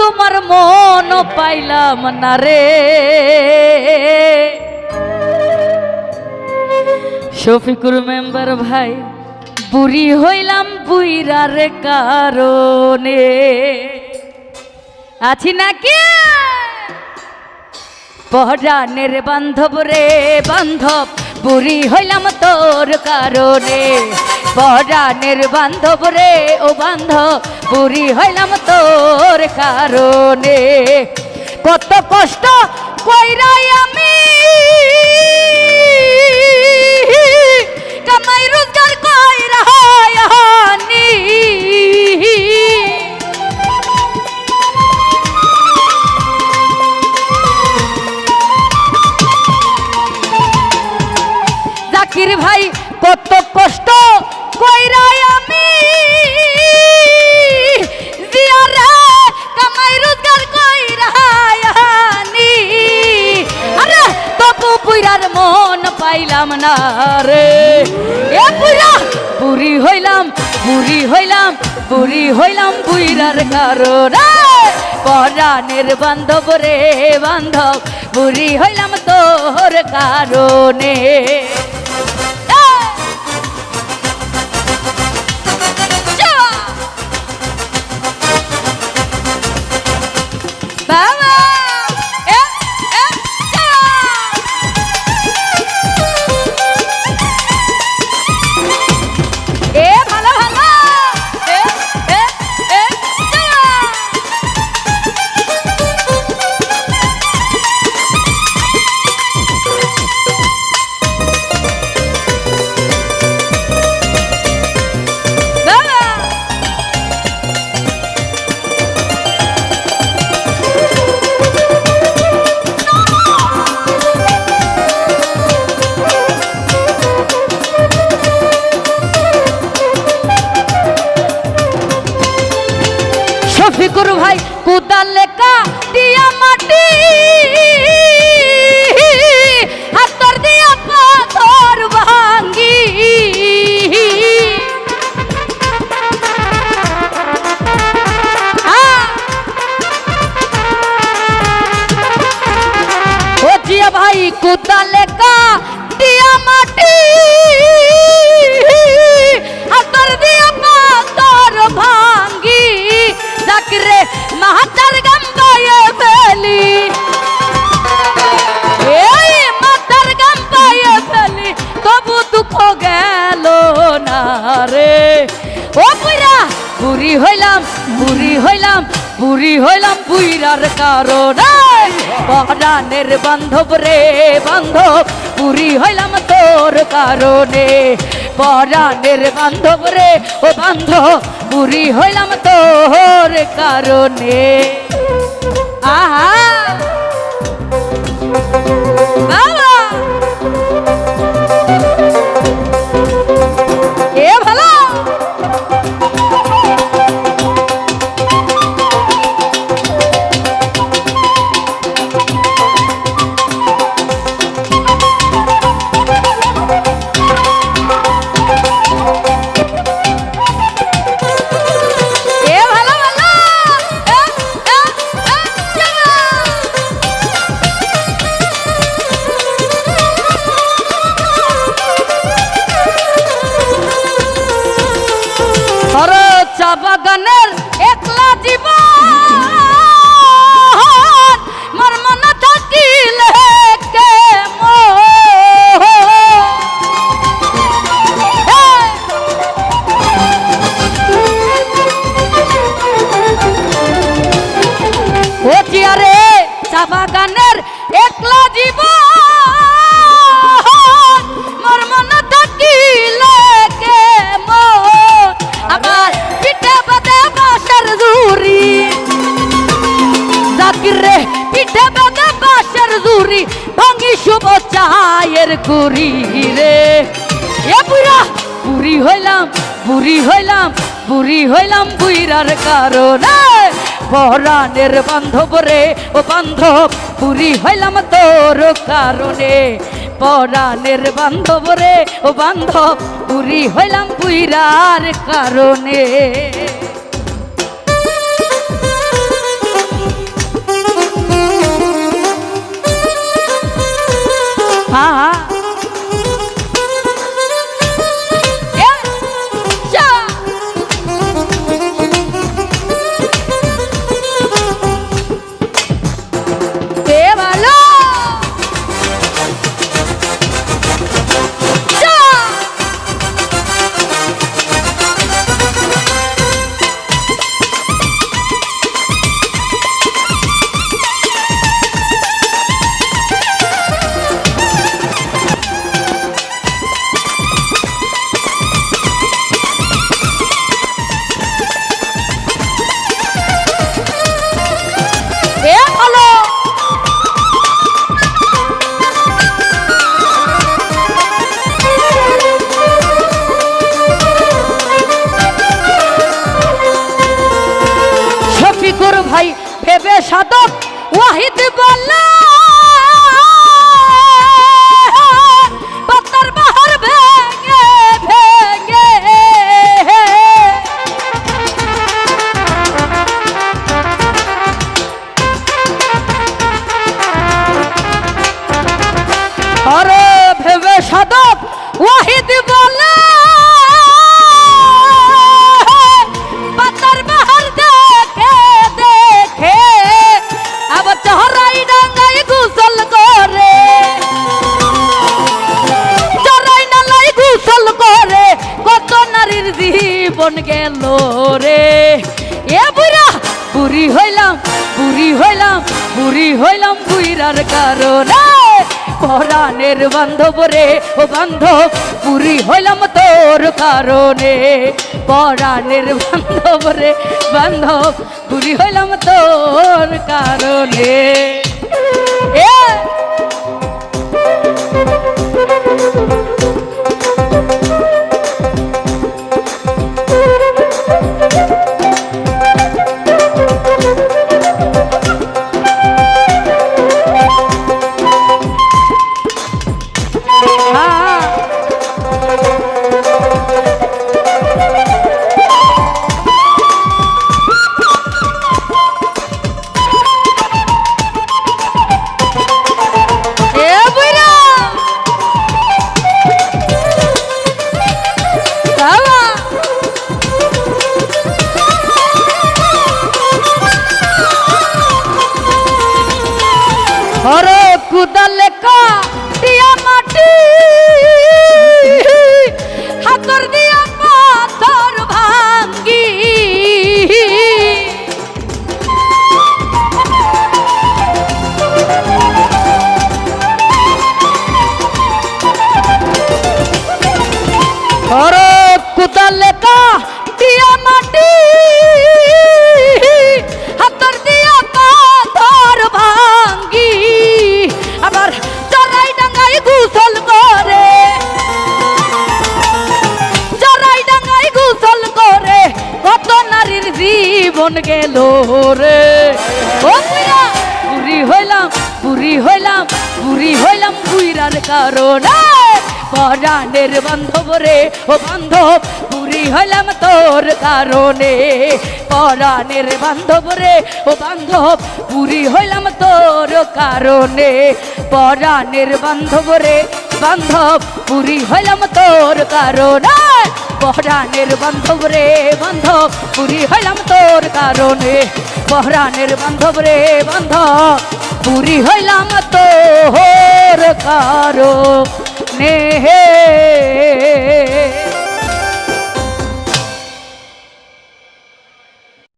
তোমার মন পাইলাম না রে। শফিকুর মেম্বার ভাই, বুড়ি হইলাম বুইরার কারণে। আছি নাকি? পহরানের বান্ধব রে বান্ধব, বুড়ি হইলাম তোর কারণে। পহরানের বান্ধব রে ও বান্ধব বুড়ি হইলাম তোর কারণে। কত কষ্ট কইরাই আমি। কামাই রোজগার কইরা হয় পাইলাম না রে। এ পুরা বুড়ি হইলাম বুড়ি হইলাম বুড়ি হইলাম বুইরার কারণে। পরাণের বান্ধব রে বান্ধব, বুড়ি হইলাম তোর কারণে। শফিকুর ভাই, কুদাল দিয়া মাটি। হাতর দিয়া পাথর ভাঙ্গি। ও জিয়া ভাই, কুদাল দিয়া মাটি। জাকিরে মাহাতার গান গায়ে ফেলি। এই মাতার গান গায়ে ফেলি, তবু দুঃখ গেল না রে। ও বুইরা বুড়ি হইলাম বুড়ি হইলাম বুড়ি হইলাম বুইরার কারণে। পরাণের বান্ধব রে বান্ধব বুড়ি হইলাম তোর কারণে। পরাণের বান্ধব রে ও বান্ধব বুড়ি হইলাম তোর কারণে। আহা! চায়ের কুড়ি রে। এ বুড়া, বুড়ি হইলাম বুড়ি হইলাম বুড়ি হইলাম বুইরার কারণে। পরাণের বান্ধব রে, ও বান্ধব, বুড়ি হইলাম তোর কারণে। পরাণের বান্ধব রে, ও বান্ধব, বুড়ি হইলাম বুইরার কারণে। সাধক জীবন গেল রে। এ বুড়া, বুড়ি হইলাম বুড়ি হইলাম বুড়ি হইলাম বুইরার কারণে। পরাণের বান্ধব রে, ও বান্ধব পুরি হইলাম তোর কারণে। পরাণের বান্ধব রে, বান্ধব পুরি হইলাম তোর কারণে। এ হরে কুদালে কা দিয়া মাটি। গেল রে। ও বুড়া বুড়ি হইলাম বুড়ি হইলাম বুড়ি হইলাম বুইরার কারণে। পরাণের বান্ধব রে, ও বান্ধব, বুড়ি হইলাম তোর কারণে। পরাণের বান্ধব রে, ও বান্ধব, বুড়ি হইলাম তোর কারণে। পরাণের বান্ধব রে, বান্ধব পুরি হইলাম তোর কারণে। পহরানের বান্ধব রে বান্ধব পুরী হইলাম তোর কারণে। পহরানের বান্ধব রে বান্ধব পুরী হইলাম তোর কারণে।